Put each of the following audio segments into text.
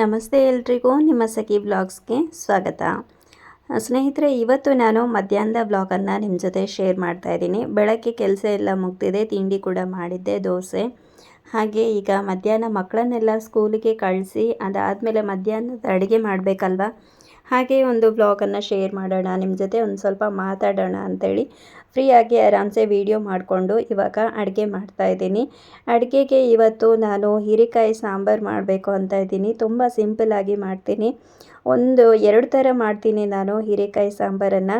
ನಮಸ್ತೆ ಎಲ್ರಿಗೂ, ನಿಮ್ಮ ಸಖಿ ಬ್ಲಾಗ್ಸ್ಗೆ ಸ್ವಾಗತ. ಸ್ನೇಹಿತರೆ, ಇವತ್ತು ನಾನು ಮಧ್ಯಾಹ್ನದ ಬ್ಲಾಗನ್ನು ನಿಮ್ಮ ಜೊತೆ ಶೇರ್ ಮಾಡ್ತಾ ಇದ್ದೀನಿ. ಬೆಳಗ್ಗೆ ಕೆಲಸ ಎಲ್ಲ ಮುಗ್ದಿದೆ, ತಿಂಡಿ ಕೂಡ ಮಾಡಿದ್ದೆ, ದೋಸೆ. ಹಾಗೆ ಈಗ ಮಧ್ಯಾಹ್ನ ಮಕ್ಕಳನ್ನೆಲ್ಲ ಸ್ಕೂಲಿಗೆ ಕಳಿಸಿ, ಅದಾದಮೇಲೆ ಮಧ್ಯಾಹ್ನದ ಅಡುಗೆ ಮಾಡಬೇಕಲ್ವ? ಹಾಗೆ ಒಂದು ಬ್ಲಾಗನ್ನು ಶೇರ್ ಮಾಡೋಣ ನಿಮ್ಮ ಜೊತೆ ಒಂದು ಸ್ವಲ್ಪ ಮಾತಾಡೋಣ ಅಂಥೇಳಿ ಫ್ರೀಯಾಗಿ ಆರಾಮ್ಸೆ ವೀಡಿಯೋ ಮಾಡಿಕೊಂಡು ಇವಾಗ ಅಡುಗೆ ಮಾಡ್ತಾಯಿದ್ದೀನಿ ಅಡುಗೆಗೆ ಇವತ್ತು ನಾನು ಹೀರೆಕಾಯಿ ಸಾಂಬಾರು ಮಾಡಬೇಕು ಅಂತ ಇದ್ದೀನಿ. ತುಂಬ ಸಿಂಪಲ್ಲಾಗಿ ಮಾಡ್ತೀನಿ. ಒಂದು ಎರಡು ಥರ ಮಾಡ್ತೀನಿ ನಾನು ಹೀರೆಕಾಯಿ ಸಾಂಬಾರನ್ನು.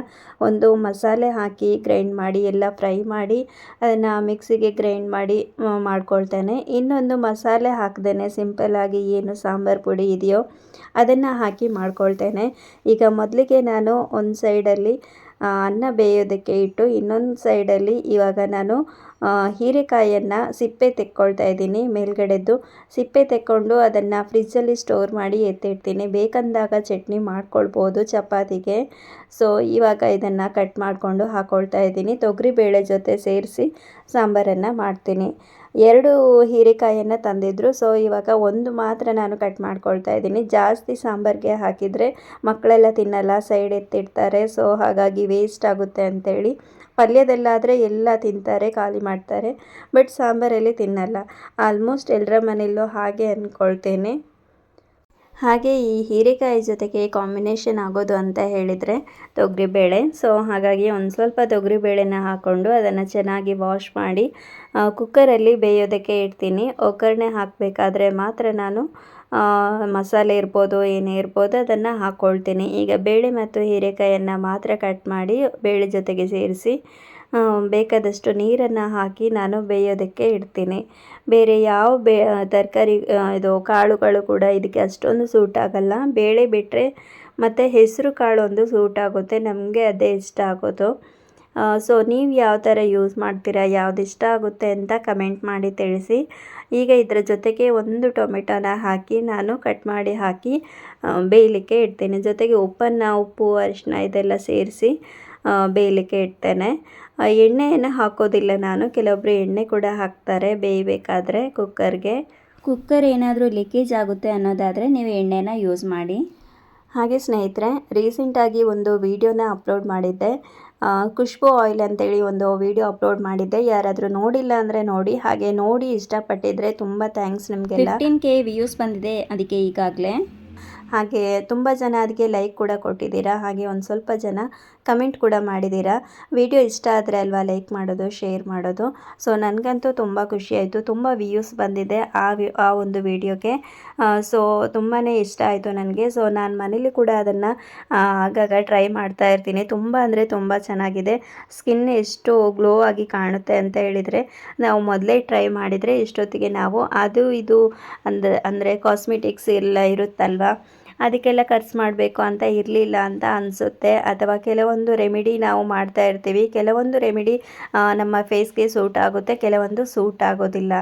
ಒಂದು ಮಸಾಲೆ ಹಾಕಿ ಗ್ರೈಂಡ್ ಮಾಡಿ, ಎಲ್ಲ ಫ್ರೈ ಮಾಡಿ, ಅದನ್ನು ಮಿಕ್ಸಿಗೆ ಗ್ರೈಂಡ್ ಮಾಡಿ ಮಾಡ್ಕೊಳ್ತೇನೆ. ಇನ್ನೊಂದು ಮಸಾಲೆ ಹಾಕ್ದೇ ಸಿಂಪಲ್ಲಾಗಿ ಏನು ಸಾಂಬಾರು ಪುಡಿ ಇದೆಯೋ ಅದನ್ನು ಹಾಕಿ ಮಾಡ್ಕೊಳ್ತೇನೆ. ಈಗ ಮೊದಲಿಗೆ ನಾನು ಒಂದು ಸೈಡಲ್ಲಿ ಅನ್ನ ಬೇಯೋದಕ್ಕೆ ಇಟ್ಟು ಇನ್ನೊಂದು ಸೈಡಲ್ಲಿ ಇವಾಗ ನಾನು ಹೀರೆಕಾಯನ್ನು ಸಿಪ್ಪೆ ತೆಕ್ಕೊಳ್ತಾ ಇದ್ದೀನಿ. ಮೇಲ್ಗಡೆದ್ದು ಸಿಪ್ಪೆ ತೆಕ್ಕೊಂಡು ಅದನ್ನು ಫ್ರಿಜ್ಜಲ್ಲಿ ಸ್ಟೋರ್ ಮಾಡಿ ಎತ್ತಿಡ್ತೀನಿ. ಬೇಕಂದಾಗ ಚಟ್ನಿ ಮಾಡ್ಕೊಳ್ಬೋದು ಚಪಾತಿಗೆ. ಸೊ ಇವಾಗ ಇದನ್ನು ಕಟ್ ಮಾಡಿಕೊಂಡು ಹಾಕ್ಕೊಳ್ತಾ ಇದ್ದೀನಿ. ತೊಗರಿಬೇಳೆ ಜೊತೆ ಸೇರಿಸಿ ಸಾಂಬಾರನ್ನು ಮಾಡ್ತೀನಿ. ಎರಡು ಹೀರೆಕಾಯಿಯನ್ನು ತಂದಿದ್ದರು ಸೊ ಇವಾಗ ಒಂದು ಮಾತ್ರ ನಾನು ಕಟ್ ಮಾಡ್ಕೊಳ್ತಾ ಇದ್ದೀನಿ. ಜಾಸ್ತಿ ಸಾಂಬಾರಿಗೆ ಹಾಕಿದರೆ ಮಕ್ಕಳೆಲ್ಲ ತಿನ್ನಲ್ಲ ಸೈಡ್ ಎತ್ತಿಡ್ತಾರೆ. ಸೊ ಹಾಗಾಗಿ ವೇಸ್ಟ್ ಆಗುತ್ತೆ ಅಂತೇಳಿ. ಪಲ್ಯದಲ್ಲಾದರೆ ಎಲ್ಲ ತಿಂತಾರೆ, ಖಾಲಿ ಮಾಡ್ತಾರೆ. ಬಟ್ ಸಾಂಬಾರಲ್ಲಿ ತಿನ್ನಲ್ಲ. ಆಲ್ಮೋಸ್ಟ್ ಎಲ್ಲರ ಮನೆಯಲ್ಲೂ ಹಾಗೆ ಅಂದ್ಕೊಳ್ತೇನೆ ಹಾಗೆ ಈ ಹೀರೆಕಾಯಿ ಜೊತೆಗೆ ಕಾಂಬಿನೇಷನ್ ಆಗೋದು ಅಂತ ಹೇಳಿದರೆ ತೊಗರಿಬೇಳೆ. ಸೊ ಹಾಗಾಗಿ ಒಂದು ಸ್ವಲ್ಪ ತೊಗರಿಬೇಳೆನ ಹಾಕ್ಕೊಂಡು ಅದನ್ನು ಚೆನ್ನಾಗಿ ವಾಶ್ ಮಾಡಿ ಕುಕ್ಕರಲ್ಲಿ ಬೇಯೋದಕ್ಕೆ ಇಡ್ತೀನಿ. ಒಗ್ಗರಣೆ ಹಾಕಬೇಕಾದ್ರೆ ಮಾತ್ರ ನಾನು ಮಸಾಲೆ ಇರ್ಬೋದು, ಏನೇ ಇರ್ಬೋದು ಅದನ್ನು ಹಾಕ್ಕೊಳ್ತೀನಿ ಈಗ ಬೇಳೆ ಮತ್ತು ಹೀರೆಕಾಯಿಯನ್ನು ಮಾತ್ರ ಕಟ್ ಮಾಡಿ ಬೇಳೆ ಜೊತೆಗೆ ಸೇರಿಸಿ ಬೇಕಾದಷ್ಟು ನೀರನ್ನು ಹಾಕಿ ನಾನು ಬೇಯೋದಕ್ಕೆ ಇಡ್ತೀನಿ. ಬೇರೆ ಯಾವ ಬೇ ತರಕಾರಿ ಇದು ಕಾಳುಗಳು ಕೂಡ ಇದಕ್ಕೆ ಅಷ್ಟೊಂದು ಸೂಟ್ ಆಗೋಲ್ಲ. ಬೇಳೆ ಬಿಟ್ಟರೆ ಮತ್ತು ಹೆಸರು ಕಾಳು ಒಂದು ಸೂಟ್ ಆಗುತ್ತೆ. ನಮಗೆ ಅದೇ ಇಷ್ಟ ಆಗೋದು. ಸೊ ನೀವು ಯಾವ ಥರ ಯೂಸ್ ಮಾಡ್ತೀರಾ? ಯಾವ್ದು ಇಷ್ಟ ಆಗುತ್ತೆ ಅಂತ ಕಮೆಂಟ್ ಮಾಡಿ ತಿಳಿಸಿ. ಈಗ ಇದರ ಜೊತೆಗೆ ಒಂದು ಟೊಮೆಟೊನ ಹಾಕಿ ನಾನು ಕಟ್ ಮಾಡಿ ಹಾಕಿ ಬೇಯಲಿಕ್ಕೆ ಇಡ್ತೇನೆ. ಜೊತೆಗೆ ಉಪ್ಪನ್ನು, ಉಪ್ಪು ಅರಿಶಿನ ಇದೆಲ್ಲ ಸೇರಿಸಿ ಬೇಯಲಿಕ್ಕೆ ಇಡ್ತೇನೆ. ಎಣ್ಣೆಯನ್ನು ಹಾಕೋದಿಲ್ಲ ನಾನು. ಕೆಲವೊಬ್ಬರು ಎಣ್ಣೆ ಕೂಡ ಹಾಕ್ತಾರೆ ಬೇಯಬೇಕಾದ್ರೆ ಕುಕ್ಕರ್ಗೆ. ಕುಕ್ಕರ್ ಏನಾದರೂ ಲೀಕೇಜ್ ಆಗುತ್ತೆ ಅನ್ನೋದಾದರೆ ನೀವು ಎಣ್ಣೆನ ಯೂಸ್ ಮಾಡಿ. ಹಾಗೆ ಸ್ನೇಹಿತರೆ ರೀಸೆಂಟಾಗಿ ಒಂದು ವಿಡಿಯೋನ ಅಪ್ಲೋಡ್ ಮಾಡಿದ್ದೆ. ಖುಷ್ಬು ಆಯಿಲ್ ಅಂತೇಳಿ ಒಂದು ವಿಡಿಯೋ ಅಪ್ಲೋಡ್ ಮಾಡಿದ್ದೆ. ಯಾರಾದರೂ ನೋಡಿಲ್ಲ ಅಂದರೆ ನೋಡಿ. ಹಾಗೆ ನೋಡಿ ಇಷ್ಟಪಟ್ಟಿದ್ರೆ ತುಂಬ ಥ್ಯಾಂಕ್ಸ್ ನಿಮಗೆಲ್ಲ. ಫಿಫ್ಟೀನ್ ಕೆ ವ್ಯೂಸ್ ಬಂದಿದೆ. ಅದಕ್ಕೆ ಈಗಾಗಲೇ. ಹಾಗೆ ತುಂಬ ಜನ ಅದಕ್ಕೆ ಲೈಕ್ ಕೂಡ ಕೊಟ್ಟಿದ್ದೀರಾ, ಹಾಗೆ ಒಂದು ಸ್ವಲ್ಪ ಜನ ಕಮೆಂಟ್ ಕೂಡ ಮಾಡಿದ್ದೀರಾ. ವಿಡಿಯೋ ಇಷ್ಟ ಆದರೆ ಅಲ್ವಾ ಲೈಕ್ ಮಾಡೋದು ಶೇರ್ ಮಾಡೋದು. ಸೊ ನನಗಂತೂ ತುಂಬ ಖುಷಿಯಾಯಿತು ತುಂಬ ವ್ಯೂಸ್ ಬಂದಿದೆ ಆ ಆ ಒಂದು ವಿಡಿಯೋಗೆ ಸೊ ತುಂಬಾ ಇಷ್ಟ ಆಯಿತು ನನಗೆ. ಸೊ ನಾನು ಮನೇಲಿ ಕೂಡ ಅದನ್ನು ಆಗಾಗ ಟ್ರೈ ಮಾಡ್ತಾ ಇರ್ತೀನಿ. ತುಂಬ ಅಂದರೆ ತುಂಬ ಚೆನ್ನಾಗಿದೆ. ಸ್ಕಿನ್ ಎಷ್ಟು ಗ್ಲೋ ಆಗಿ ಕಾಣುತ್ತೆ ಅಂತ ಹೇಳಿದರೆ, ನಾವು ಮೊದಲೇ ಟ್ರೈ ಮಾಡಿದರೆ ಇಷ್ಟೊತ್ತಿಗೆ ನಾವು, ಅದು ಇದು ಅಂದ, ಅಂದರೆ ಕಾಸ್ಮೆಟಿಕ್ಸ್ ಎಲ್ಲ ಇರುತ್ತಲ್ವ. ಅದಕ್ಕೆಲ್ಲ ಖರ್ಚು ಮಾಡಬೇಕು ಅಂತ ಇರಲಿಲ್ಲ ಅಂತ ಅನಿಸುತ್ತೆ. ಅಥವಾ ಕೆಲವೊಂದು ರೆಮಿಡಿ ನಾವು ಮಾಡ್ತಾ ಇರ್ತೀವಿ. ಕೆಲವೊಂದು ರೆಮಿಡಿ ನಮ್ಮ ಫೇಸ್ಗೆ ಸೂಟ್ ಆಗುತ್ತೆ. ಕೆಲವೊಂದು ಸೂಟ್ ಆಗೋದಿಲ್ಲ.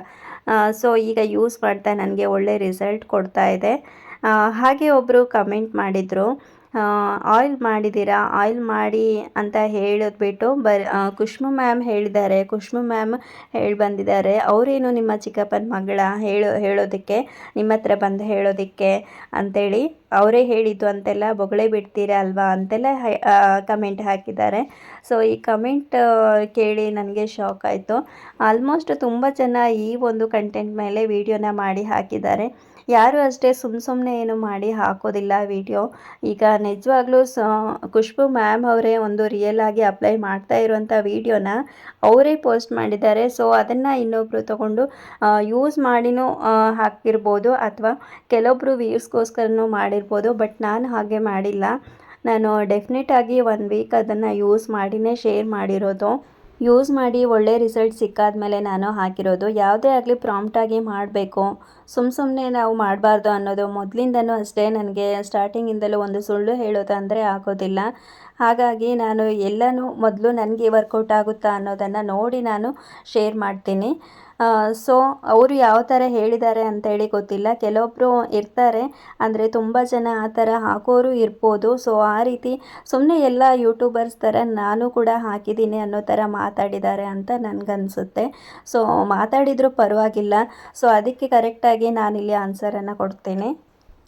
ಸೊ ಈಗ ಯೂಸ್ ಮಾಡ್ತಾ ನನಗೆ ಒಳ್ಳೆ ರಿಸಲ್ಟ್ ಕೊಡ್ತಾ ಇದೆ. ಹಾಗೆ ಒಬ್ಬರು ಕಮೆಂಟ್ ಮಾಡಿದರು. ಆಯಿಲ್ ಮಾಡಿದ್ದೀರಾ? ಆಯಿಲ್ ಮಾಡಿ ಅಂತ ಹೇಳಿದ್ಬಿಟ್ಟು ಬರ್ ಖುಷ್ಬು ಮ್ಯಾಮ್ ಹೇಳಿದ್ದಾರೆ. ಖುಷ್ಬು ಮ್ಯಾಮ್ ಹೇಳಿ ಬಂದಿದ್ದಾರೆ. ಅವರೇನು ನಿಮ್ಮ ಚಿಕ್ಕಪ್ಪನ ಮಗಳ ಹೇಳೋ, ಹೇಳೋದಕ್ಕೆ, ನಿಮ್ಮ ಹತ್ರ ಬಂದು ಹೇಳೋದಕ್ಕೆ ಅಂಥೇಳಿ ಅವರೇ ಹೇಳಿದ್ದು ಅಂತೆಲ್ಲ ಬೊಗಳೆ ಬಿಡ್ತೀರಾ ಅಲ್ವಾ ಅಂತೆಲ್ಲ ಕಮೆಂಟ್ ಹಾಕಿದ್ದಾರೆ. ಸೊ ಈ ಕಮೆಂಟ್ ಕೇಳಿ ನನಗೆ ಶಾಕ್ ಆಯಿತು. ಆಲ್ಮೋಸ್ಟ್ ತುಂಬ ಜನ ಈ ಒಂದು ಕಂಟೆಂಟ್ ಮೇಲೆ ವಿಡಿಯೋನ ಮಾಡಿ ಹಾಕಿದ್ದಾರೆ. ಯಾರು ಅಷ್ಟೇ ಸುಮ್ಮ ಸುಮ್ಮನೆ ಏನು ಮಾಡಿ ಹಾಕೋದಿಲ್ಲ ವಿಡಿಯೋ. ಈಗ ನಿಜವಾಗ್ಲೂ ಖುಷ್ಬು ಮ್ಯಾಮ್ ಅವರೇ ಒಂದು ರಿಯಲ್ ಆಗಿ ಅಪ್ಲೈ ಮಾಡ್ತಾ ಇರುವಂಥ ವಿಡಿಯೋನ ಅವರೇ ಪೋಸ್ಟ್ ಮಾಡಿದ್ದಾರೆ. ಸೊ ಅದನ್ನು ಇನ್ನೊಬ್ಬರು ತಗೊಂಡು ಯೂಸ್ ಮಾಡಿನೂ ಹಾಕಿರ್ಬೋದು ಅಥವಾ ಕೆಲವೊಬ್ಬರು ವ್ಯೂಸ್ಗೋಸ್ಕರನೂ ಮಾಡಿರ್ಬೋದು. ಬಟ್ ನಾನು ಹಾಗೆ ಮಾಡಿಲ್ಲ. ನಾನು ಡೆಫಿನೆಟಾಗಿ ಒನ್ ವೀಕ್ ಅದನ್ನು ಯೂಸ್ ಮಾಡಿನೇ ಶೇರ್ ಮಾಡಿರೋದು. ಯೂಸ್ ಮಾಡಿ ಒಳ್ಳೆ ರಿಸಲ್ಟ್ ಸಿಕ್ಕಾದ್ಮೇಲೆ ನಾನು ಹಾಕಿರೋದು. ಯಾವುದೇ ಆಗಲಿ ಪ್ರಾಂಪ್ಟಾಗಿ ಮಾಡಬೇಕು. ಸುಮ್ಮ ಸುಮ್ಮನೆ ನಾವು ಮಾಡಬಾರ್ದು ಅನ್ನೋದು ಮೊದಲಿಂದನೂ ಅಷ್ಟೇ. ನನಗೆ ಸ್ಟಾರ್ಟಿಂಗಿಂದಲೂ ಒಂದು ಸುಳ್ಳು ಹೇಳೋದು ಅಂದರೆ ಆಗೋದಿಲ್ಲ. ಹಾಗಾಗಿ ನಾನು ಎಲ್ಲನೂ ಮೊದಲು ನನಗೆ ವರ್ಕೌಟ್ ಆಗುತ್ತಾ ಅನ್ನೋದನ್ನು ನೋಡಿ ನಾನು ಶೇರ್ ಮಾಡ್ತೀನಿ. ಸೊ ಅವರು ಯಾವ ಥರ ಹೇಳಿದ್ದಾರೆ ಅಂತೇಳಿ ಗೊತ್ತಿಲ್ಲ. ಕೆಲವೊಬ್ಬರು ಇರ್ತಾರೆ, ಅಂದರೆ ತುಂಬ ಜನ ಆ ಥರ ಹಾಕೋರು ಇರ್ಬೋದು. ಸೊ ಆ ರೀತಿ ಸುಮ್ಮನೆ ಎಲ್ಲ ಯೂಟ್ಯೂಬರ್ಸ್ ಥರ ನಾನು ಕೂಡ ಹಾಕಿದ್ದೀನಿ ಅನ್ನೋ ಥರ ಮಾತಾಡಿದ್ದಾರೆ ಅಂತ ನನಗನ್ಸುತ್ತೆ. ಸೊ ಮಾತಾಡಿದರೂ ಪರವಾಗಿಲ್ಲ. ಸೊ ಅದಕ್ಕೆ ಕರೆಕ್ಟಾಗಿ ನಾನಿಲ್ಲಿ ಆನ್ಸರನ್ನು ಕೊಡ್ತೇನೆ.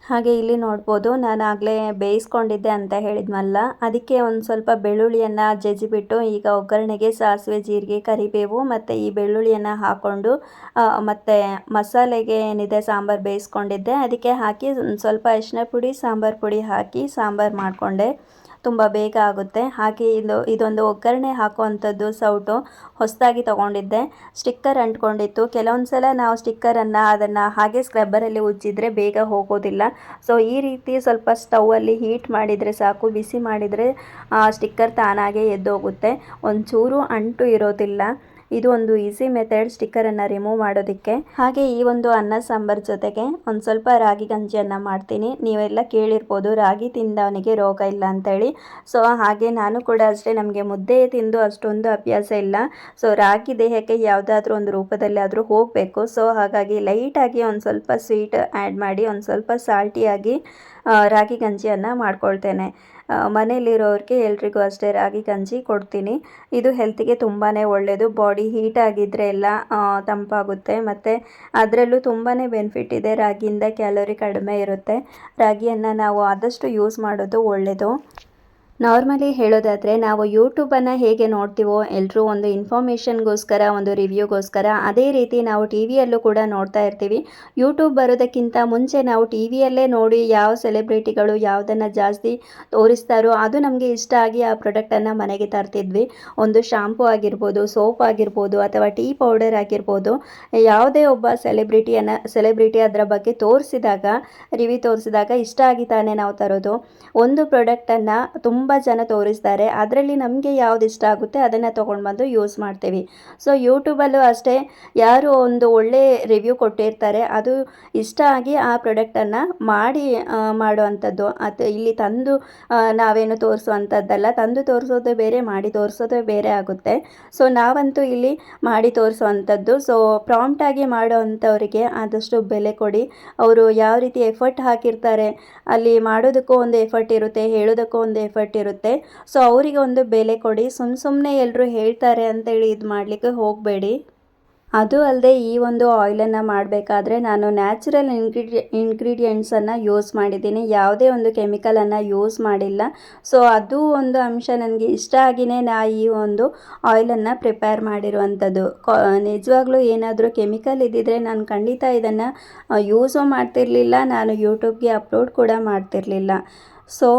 ಹಾಗೆ ಇಲ್ಲಿ ನೋಡ್ಬೋದು ನಾನು ಆಗಲೇ ಬೇಯಿಸ್ಕೊಂಡಿದ್ದೆ ಅಂತ ಹೇಳಿದ್ಮಲ್ಲ ಅದಕ್ಕೆ ಒಂದು ಸ್ವಲ್ಪ ಬೆಳ್ಳುಳ್ಳಿಯನ್ನು ಜಜ್ಜಿಬಿಟ್ಟು ಈಗ ಒಗ್ಗರಣೆಗೆ ಸಾಸಿವೆ, ಜೀರಿಗೆ, ಕರಿಬೇವು ಮತ್ತು ಈ ಬೆಳ್ಳುಳ್ಳಿಯನ್ನು ಹಾಕ್ಕೊಂಡು ಮತ್ತು ಮಸಾಲೆಗೆ ಏನಿದೆ ಸಾಂಬಾರು ಬೇಯಿಸ್ಕೊಂಡಿದ್ದೆ. ಅದಕ್ಕೆ ಹಾಕಿ ಒಂದು ಸ್ವಲ್ಪ ಅರಿಶಿನ ಪುಡಿ, ಸಾಂಬಾರು ಪುಡಿ ಹಾಕಿ ಸಾಂಬಾರು ಮಾಡಿಕೊಂಡೆ. ತುಂಬ ಬೇಗ ಆಗುತ್ತೆ. ಹಾಗೆ ಇದು, ಇದೊಂದು ಒಗ್ಗರಣೆ ಹಾಕುವಂಥದ್ದು ಸೌಟು ಹೊಸದಾಗಿ ತಗೊಂಡಿದ್ದೆ. ಸ್ಟಿಕ್ಕರ್ ಅಂಟ್ಕೊಂಡಿತ್ತು. ಕೆಲವೊಂದು ಸಲ ನಾವು ಸ್ಟಿಕ್ಕರನ್ನು, ಅದನ್ನು ಹಾಗೆ ಸ್ಕ್ರಬ್ಬರಲ್ಲಿ ಉಜ್ಜಿದ್ರೆ ಬೇಗ ಹೋಗೋದಿಲ್ಲ. ಸೊ, ಈ ರೀತಿ ಸ್ವಲ್ಪ ಸ್ಟೌವಲ್ಲಿ ಹೀಟ್ ಮಾಡಿದರೆ ಸಾಕು, ಬಿಸಿ ಮಾಡಿದರೆ ಸ್ಟಿಕ್ಕರ್ ತಾನಾಗೆ ಎದ್ದೋಗುತ್ತೆ. ಒಂಚೂರು ಅಂಟು ಇರೋದಿಲ್ಲ. ಇದು ಒಂದು ಈಸಿ ಮೆಥಡ್ ಸ್ಟಿಕ್ಕರನ್ನು ರಿಮೂವ್ ಮಾಡೋದಕ್ಕೆ. ಹಾಗೆ ಈ ಒಂದು ಅನ್ನ ಸಾಂಬಾರ್ ಜೊತೆಗೆ ಒಂದು ಸ್ವಲ್ಪ ರಾಗಿ ಗಂಜಿಯನ್ನು ಮಾಡ್ತೀನಿ. ನೀವೆಲ್ಲ ಕೇಳಿರ್ಬೋದು, ರಾಗಿ ತಿಂದವನಿಗೆ ರೋಗ ಇಲ್ಲ ಅಂತೇಳಿ. ಸೊ ಹಾಗೆ ನಾನು ಕೂಡ ಅಷ್ಟೇ, ನಮಗೆ ಮುದ್ದೆ ತಿಂದು ಅಷ್ಟೊಂದು ಅಭ್ಯಾಸ ಇಲ್ಲ. ಸೊ ರಾಗಿ ದೇಹಕ್ಕೆ ಯಾವುದಾದ್ರೂ ಒಂದು ರೂಪದಲ್ಲಿ ಆದರೂ ಹೋಗಬೇಕು. ಸೊ ಹಾಗಾಗಿ ಲೈಟಾಗಿ ಒಂದು ಸ್ವಲ್ಪ ಸ್ವೀಟ್ ಆ್ಯಡ್ ಮಾಡಿ, ಒಂದು ಸ್ವಲ್ಪ ಸಾಲ್ಟಿಯಾಗಿ ರಾಗಿ ಗಂಜಿಯನ್ನು ಮಾಡ್ಕೊಳ್ತೇನೆ. ಮನೇಲಿರೋರಿಗೆ ಎಲ್ರಿಗೂ ಅಷ್ಟೇ ರಾಗಿ ಗಂಜಿ ಕೊಡ್ತೀನಿ. ಇದು ಹೆಲ್ತಿಗೆ ತುಂಬಾ ಒಳ್ಳೆಯದು ಬಾಡಿ ಹೀಟ್ ಆಗಿದ್ದರೆ ಎಲ್ಲ ತಂಪಾಗುತ್ತೆ. ಮತ್ತು ಅದರಲ್ಲೂ ತುಂಬಾ ಬೆನಿಫಿಟ್ ಇದೆ. ರಾಗಿಯಿಂದ ಕ್ಯಾಲೋರಿ ಕಡಿಮೆ ಇರುತ್ತೆ. ರಾಗಿಯನ್ನು ನಾವು ಆದಷ್ಟು ಯೂಸ್ ಮಾಡೋದು ಒಳ್ಳೆಯದು ನಾರ್ಮಲಿ ಹೇಳೋದಾದರೆ ನಾವು ಯೂಟ್ಯೂಬನ್ನು ಹೇಗೆ ನೋಡ್ತೀವೋ ಎಲ್ಲರೂ ಒಂದು ಇನ್ಫಾರ್ಮೇಷನ್ಗೋಸ್ಕರ ಒಂದು ರಿವ್ಯೂಗೋಸ್ಕರ ಅದೇ ರೀತಿ ನಾವು ಟಿ ವಿಯಲ್ಲೂ ಕೂಡ ನೋಡ್ತಾ ಇರ್ತೀವಿ. ಯೂಟ್ಯೂಬ್ ಬರೋದಕ್ಕಿಂತ ಮುಂಚೆ ನಾವು ಟಿ ವಿಯಲ್ಲೇ ನೋಡಿ ಯಾವ ಸೆಲೆಬ್ರಿಟಿಗಳು ಯಾವುದನ್ನು ಜಾಸ್ತಿ ತೋರಿಸ್ತಾರೋ ಅದು ನಮಗೆ ಇಷ್ಟ ಆಗಿ ಆ ಪ್ರಾಡಕ್ಟನ್ನು ಮನೆಗೆ ತರ್ತಿದ್ವಿ. ಒಂದು ಶಾಂಪು ಆಗಿರ್ಬೋದು ಸೋಪ್ ಆಗಿರ್ಬೋದು ಅಥವಾ ಟೀ ಪೌಡರ್ ಆಗಿರ್ಬೋದು, ಯಾವುದೇ ಒಬ್ಬ ಸೆಲೆಬ್ರಿಟಿಯನ್ನು ಸೆಲೆಬ್ರಿಟಿ ಅದರ ಬಗ್ಗೆ ತೋರಿಸಿದಾಗ ರಿವ್ಯೂ ತೋರಿಸಿದಾಗ ಇಷ್ಟ ಆಗಿ ತಾನೇ ನಾವು ತರೋದು. ಒಂದು ಪ್ರಾಡಕ್ಟನ್ನು ತುಂಬ ತುಂಬ ಜನ ತೋರಿಸ್ತಾರೆ. ಅದರಲ್ಲಿ ನಮಗೆ ಯಾವ್ದು ಇಷ್ಟ ಆಗುತ್ತೆ ಅದನ್ನು ತೊಗೊಂಡು ಬಂದು ಯೂಸ್ ಮಾಡ್ತೀವಿ. ಸೊ ಯೂಟ್ಯೂಬಲ್ಲೂ ಅಷ್ಟೇ ಯಾರು ಒಂದು ಒಳ್ಳೆ ರಿವ್ಯೂ ಕೊಟ್ಟಿರ್ತಾರೆ, ಅದು ಇಷ್ಟ ಆಗಿ ಆ ಪ್ರಾಡಕ್ಟನ್ನು ಮಾಡಿ ಮಾಡುವಂಥದ್ದು. ಅದು ಇಲ್ಲಿ ತಂದು ನಾವೇನು ತೋರಿಸುವಂಥದ್ದಲ್ಲ, ತಂದು ತೋರಿಸೋದು ಬೇರೆ, ಮಾಡಿ ತೋರಿಸೋದು ಬೇರೆ ಆಗುತ್ತೆ. ಸೊ ನಾವಂತೂ ಇಲ್ಲಿ ಮಾಡಿ ತೋರಿಸುವಂಥದ್ದು. ಸೊ ಪ್ರಾಂಪ್ಟಾಗಿ ಮಾಡೋ ಅಂಥವರಿಗೆ ಆದಷ್ಟು ಬೆಲೆ ಕೊಡಿ. ಅವರು ಯಾವ ರೀತಿ ಎಫರ್ಟ್ ಹಾಕಿರ್ತಾರೆ, ಅಲ್ಲಿ ಮಾಡೋದಕ್ಕೂ ಒಂದು ಎಫರ್ಟ್ ಇರುತ್ತೆ, ಹೇಳೋದಕ್ಕೂ ಒಂದು ಎಫರ್ಟ್ ಇರುತ್ತೆ ಸೊ ಅವರಿಗೆ ಒಂದು ಬೆಲೆ ಕೊಡಿ. ಸುಮ್ಮ ಸುಮ್ಮನೆ ಎಲ್ಲರೂ ಹೇಳ್ತಾರೆ ಅಂತೇಳಿ ಇದು ಮಾಡಲಿಕ್ಕೆ ಹೋಗಬೇಡಿ. ಅದು ಅಲ್ಲದೆ ಈ ಒಂದು ಆಯಿಲನ್ನು ಮಾಡಬೇಕಾದ್ರೆ ನಾನು ನ್ಯಾಚುರಲ್ ಇನ್ಗ್ರೀಡಿಯ ಇಂಗ್ರೀಡಿಯೆಂಟ್ಸನ್ನು ಯೂಸ್ ಮಾಡಿದ್ದೀನಿ. ಯಾವುದೇ ಒಂದು ಕೆಮಿಕಲನ್ನು ಯೂಸ್ ಮಾಡಿಲ್ಲ. ಸೊ ಅದು ಒಂದು ಅಂಶ ನನಗೆ ಇಷ್ಟ ಆಗಿಯೇ ನಾ ಈ ಒಂದು ಆಯಿಲನ್ನು ಪ್ರಿಪೇರ್ ಮಾಡಿರುವಂಥದ್ದು. ನಿಜವಾಗ್ಲೂ ಏನಾದರೂ ಕೆಮಿಕಲ್ ಇದ್ದಿದ್ದರೆ ನಾನು ಖಂಡಿತ ಇದನ್ನು ಯೂಸು ಮಾಡ್ತಿರಲಿಲ್ಲ. ನಾನು ಯೂಟ್ಯೂಬ್ಗೆ ಅಪ್ಲೋಡ್ ಕೂಡ ಮಾಡ್ತಿರಲಿಲ್ಲ. ಸೊ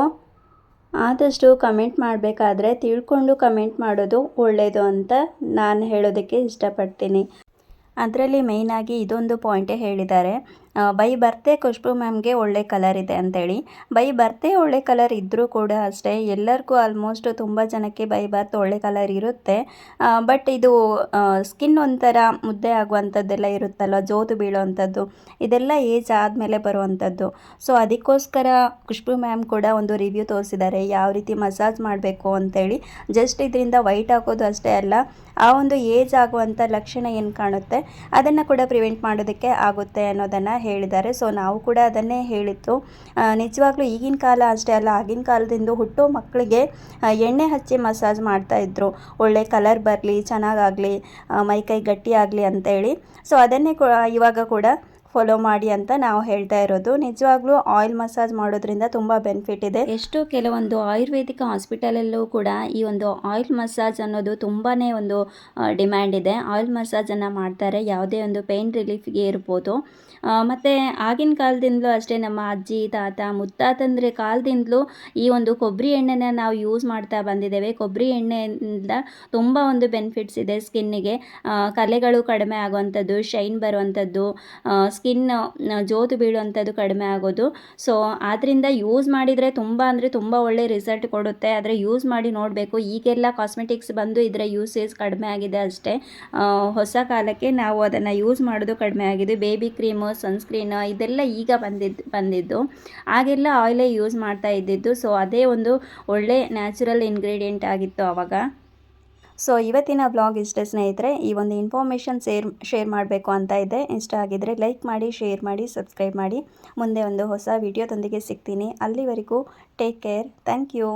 ಆದಷ್ಟು ಕಮೆಂಟ್ ಮಾಡಬೇಕಾದ್ರೆ ತಿಳ್ಕೊಂಡು ಕಮೆಂಟ್ ಮಾಡೋದು ಒಳ್ಳೆಯದು ಅಂತ ನಾನು ಹೇಳೋದಕ್ಕೆ ಇಷ್ಟಪಡ್ತೀನಿ. ಅದರಲ್ಲಿ ಮೇಯ್ನಾಗಿ ಇದೊಂದು ಪಾಯಿಂಟೇ ಹೇಳಿದ್ದಾರೆ. ಬೈ ಬರ್ತೆ ಖುಷ್ಬು ಮ್ಯಾಮ್ಗೆ ಒಳ್ಳೆ ಕಲರ್ ಇದೆ ಅಂತೇಳಿ. ಬೈ ಬರ್ತೆ ಒಳ್ಳೆ ಕಲರ್ ಇದ್ದರೂ ಕೂಡ ಅಷ್ಟೇ, ಎಲ್ಲರಿಗೂ ಆಲ್ಮೋಸ್ಟ್ ತುಂಬ ಜನಕ್ಕೆ ಬೈ ಬರ್ತ್ ಒಳ್ಳೆ ಕಲರ್ ಇರುತ್ತೆ. ಬಟ್ ಇದು ಸ್ಕಿನ್ ಒಂಥರ ಮುದ್ದೆ ಆಗುವಂಥದ್ದೆಲ್ಲ ಇರುತ್ತಲ್ಲ ಜೋತು ಬೀಳುವಂಥದ್ದು, ಇದೆಲ್ಲ ಏಜ್ ಆದಮೇಲೆ ಬರುವಂಥದ್ದು. ಸೊ ಅದಕ್ಕೋಸ್ಕರ ಖುಷ್ಬು ಮ್ಯಾಮ್ ಕೂಡ ಒಂದು ರಿವ್ಯೂ ತೋರಿಸಿದ್ದಾರೆ, ಯಾವ ರೀತಿ ಮಸಾಜ್ ಮಾಡಬೇಕು ಅಂತೇಳಿ. ಜಸ್ಟ್ ಇದರಿಂದ ವೈಟ್ ಹಾಕೋದು ಅಷ್ಟೇ ಅಲ್ಲ, ಆ ಒಂದು ಏಜ್ ಆಗುವಂಥ ಲಕ್ಷಣ ಏನು ಕಾಣುತ್ತೆ, ಅದನ್ನು ಕೂಡ ಪ್ರಿವೆಂಟ್ ಮಾಡೋದಕ್ಕೆ ಆಗುತ್ತೆ ಅನ್ನೋದನ್ನು ಹೇಳಿದ್ದಾರೆ. ಸೊ ನಾವು ಕೂಡ ಅದನ್ನೇ ಹೇಳಿತ್ತು ನಿಜವಾಗ್ಲೂ ಈಗಿನ ಕಾಲ ಅಷ್ಟೇ ಅಲ್ಲ, ಆಗಿನ ಕಾಲದಿಂದ ಹುಟ್ಟೋ ಮಕ್ಕಳಿಗೆ ಎಣ್ಣೆ ಹಚ್ಚಿ ಮಸಾಜ್ ಮಾಡ್ತಾಯಿದ್ರು ಒಳ್ಳೆ ಕಲರ್ ಬರಲಿ, ಚೆನ್ನಾಗಾಗಲಿ ಮೈಕೈ ಗಟ್ಟಿ ಆಗಲಿ ಅಂತೇಳಿ. ಸೊ ಅದನ್ನೇ ಇವಾಗ ಕೂಡ ಫಾಲೋ ಮಾಡಿ ಅಂತ ನಾವು ಹೇಳ್ತಾ ಇರೋದು. ನಿಜವಾಗ್ಲೂ ಆಯಿಲ್ ಮಸಾಜ್ ಮಾಡೋದ್ರಿಂದ ತುಂಬ ಬೆನಿಫಿಟ್ ಇದೆ. ಎಷ್ಟು ಕೆಲವೊಂದು ಆಯುರ್ವೇದಿಕ್ ಹಾಸ್ಪಿಟಲಲ್ಲೂ ಕೂಡ ಈ ಒಂದು ಆಯಿಲ್ ಮಸಾಜ್ ಅನ್ನೋದು ತುಂಬಾ ಒಂದು ಡಿಮ್ಯಾಂಡ್ ಇದೆ. ಆಯಿಲ್ ಮಸಾಜನ್ನು ಮಾಡ್ತಾರೆ. ಯಾವುದೇ ಒಂದು ಪೇಯ್ನ್ ರಿಲೀಫ್ಗೆ ಇರ್ಬೋದು. ಮತ್ತು ಆಗಿನ ಕಾಲದಿಂದಲೂ ಅಷ್ಟೇ ನಮ್ಮ ಅಜ್ಜಿ, ತಾತ, ಮುತ್ತಾತಂದ್ರೆ ಕಾಲದಿಂದಲೂ ಈ ಒಂದು ಕೊಬ್ಬರಿ ಎಣ್ಣೆನ ನಾವು ಯೂಸ್ ಮಾಡ್ತಾ ಬಂದಿದ್ದೇವೆ. ಕೊಬ್ಬರಿ ಎಣ್ಣೆಯಿಂದ ತುಂಬ ಒಂದು ಬೆನಿಫಿಟ್ಸ್ ಇದೆ ಸ್ಕಿನ್ನಿಗೆ ಕಲೆಗಳು ಕಡಿಮೆ ಆಗುವಂಥದ್ದು ಶೈನ್ ಬರುವಂಥದ್ದು ಸ್ಕಿನ್ ಜೋತು ಬೀಳುವಂಥದ್ದು ಕಡಿಮೆ ಆಗೋದು. ಸೊ ಆದ್ದರಿಂದ ಯೂಸ್ ಮಾಡಿದರೆ ತುಂಬ ಅಂದರೆ ತುಂಬ ಒಳ್ಳೆ ರಿಸಲ್ಟ್ ಕೊಡುತ್ತೆ. ಆದರೆ ಯೂಸ್ ಮಾಡಿ ನೋಡಬೇಕು. ಈಗೆಲ್ಲ ಕಾಸ್ಮೆಟಿಕ್ಸ್ ಬಂದು ಇದರ ಯೂಸೇಜ್ ಕಡಿಮೆ ಆಗಿದೆ ಅಷ್ಟೇ. ಹೊಸ ಕಾಲಕ್ಕೆ ನಾವು ಅದನ್ನು ಯೂಸ್ ಮಾಡೋದು ಕಡಿಮೆ ಆಗಿದೆ. ಬೇಬಿ ಕ್ರೀಮು ಸನ್ಸ್ಕ್ರೀನ್ ಇದೆಲ್ಲ ಈಗ ಬಂದಿದ್ದು. ಬಂದಿದ್ದು ಆಗೆಲ್ಲ ಆಯಿಲೇ ಯೂಸ್ ಮಾಡ್ತಾ ಇದ್ದಿದ್ದು. ಸೊ ಅದೇ ಒಂದು ಒಳ್ಳೆ ನ್ಯಾಚುರಲ್ ಇಂಗ್ರೀಡಿಯೆಂಟ್ ಆಗಿತ್ತು ಆವಾಗ ಸೊ ಇವತ್ತಿನ ಬ್ಲಾಗ್ ಇಷ್ಟೇ ಸ್ನೇಹಿತರೆ, ಈ ಒಂದು ಇನ್ಫಾರ್ಮೇಷನ್ ಶೇರ್ ಶೇರ್ ಮಾಡಬೇಕು ಅಂತ ಇದೆ. ಇಷ್ಟ ಆಗಿದ್ದರೆ ಲೈಕ್ ಮಾಡಿ ಶೇರ್ ಮಾಡಿ ಸಬ್ಸ್ಕ್ರೈಬ್ ಮಾಡಿ. ಮುಂದೆ ಒಂದು ಹೊಸ ವಿಡಿಯೋದೊಂದಿಗೆ ಸಿಗ್ತೀನಿ. ಅಲ್ಲಿವರೆಗೂ ಟೇಕ್ ಕೇರ್ ಥ್ಯಾಂಕ್ ಯು